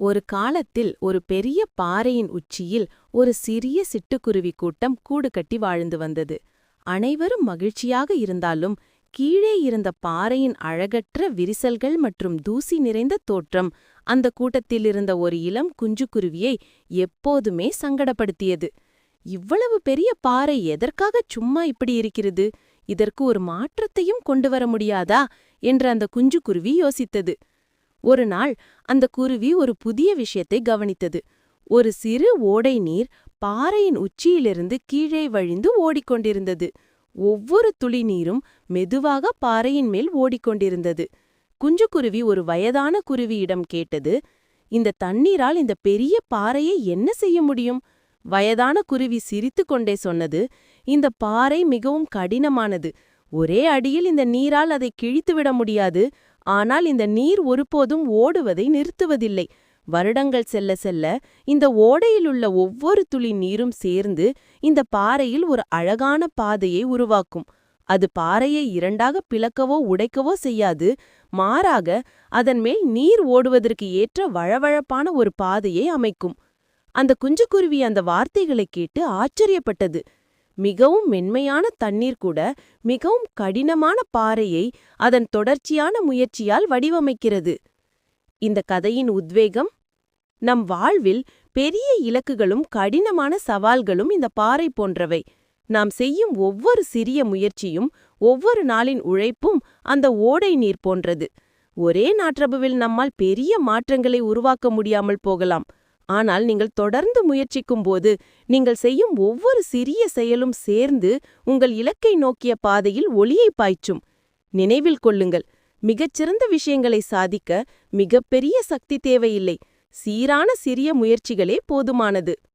ஒரு காலத்தில் ஒரு பெரிய பாறையின் உச்சியில் ஒரு சிறிய சிட்டுக்குருவி கூட்டம் கூடு கட்டி வாழ்ந்து வந்தது. அனைவரும் மகிழ்ச்சியாக இருந்தாலும் கீழே இருந்த பாறையின் அழகற்ற விரிசல்கள் மற்றும் தூசி நிறைந்த தோற்றம் அந்த கூட்டத்தில் இருந்த ஒரு இளம் குஞ்சுக்குருவியை எப்போதுமே சங்கடப்படுத்தியது. இவ்வளவு பெரிய பாறை எதற்காக சும்மா இப்படி இருக்கிறது? இதற்கு ஒரு மாற்றத்தையும் கொண்டு வர முடியாதா? என்று அந்த குஞ்சுக்குருவி யோசித்தது. ஒரு நாள் அந்த குருவி ஒரு புதிய விஷயத்தை கவனித்தது. ஒரு சிறு ஓடை நீர் பாறையின் உச்சியிலிருந்து கீழே வழிந்து ஓடிக்கொண்டிருந்தது. ஒவ்வொரு துளி நீரும் மெதுவாக பாறையின் மேல் ஓடிக்கொண்டிருந்தது. குஞ்சுக்குருவி ஒரு வயதான குருவியிடம் கேட்டது இந்த தண்ணீரால் இந்த பெரிய பாறையை என்ன செய்ய முடியும்? வயதான குருவி சிரித்து கொண்டே சொன்னது இந்த பாறை மிகவும் கடினமானது. ஒரே அடியில் இந்த நீரால் அதை கிழித்துவிட முடியாது. ஆனால் இந்த நீர் ஒருபோதும் ஓடுவதை நிறுத்துவதில்லை. வருடங்கள் செல்ல செல்ல இந்த ஓடையிலுள்ள ஒவ்வொரு துளி நீரும் சேர்ந்து இந்த பாறையில் ஒரு அழகான பாதையை உருவாக்கும். அது பாறையை இரண்டாக பிளக்கவோ உடைக்கவோ செய்யாது. மாறாக அதன் மேல் நீர் ஓடுவதற்கு ஏற்ற வழவழப்பான ஒரு பாதையை அமைக்கும். அந்த குஞ்சுக்குருவி அந்த வார்த்தைகளைக் கேட்டு ஆச்சரியப்பட்டது. மிகவும் மென்மையான தண்ணீர் கூட மிகவும் கடினமான பாறையை அதன் தொடர்ச்சியான முயற்சியால் வடிவமைக்கிறது. இந்த கதையின் உத்வேகம் நம் வாழ்வில் பெரிய இலக்குகளும் கடினமான சவால்களும் இந்த பாறை போன்றவை. நாம் செய்யும் ஒவ்வொரு சிறிய முயற்சியும் ஒவ்வொரு நாளின் உழைப்பும் அந்த ஓடை நீர் போன்றது. ஒரே நாற்றபுவில் நம்மால் பெரிய மாற்றங்களை உருவாக்க முடியாமல் போகலாம். ஆனால் நீங்கள் தொடர்ந்து முயற்சிக்கும்போது நீங்கள் செய்யும் ஒவ்வொரு சிறிய செயலும் சேர்ந்து உங்கள் இலக்கை நோக்கிய பாதையில் ஒளியை பாய்ச்சும். நினைவில் கொள்ளுங்கள் மிகச்சிறந்த விஷயங்களை சாதிக்க மிகப்பெரிய சக்தி தேவையில்லை. சீரான சிறிய முயற்சிகளே போதுமானது.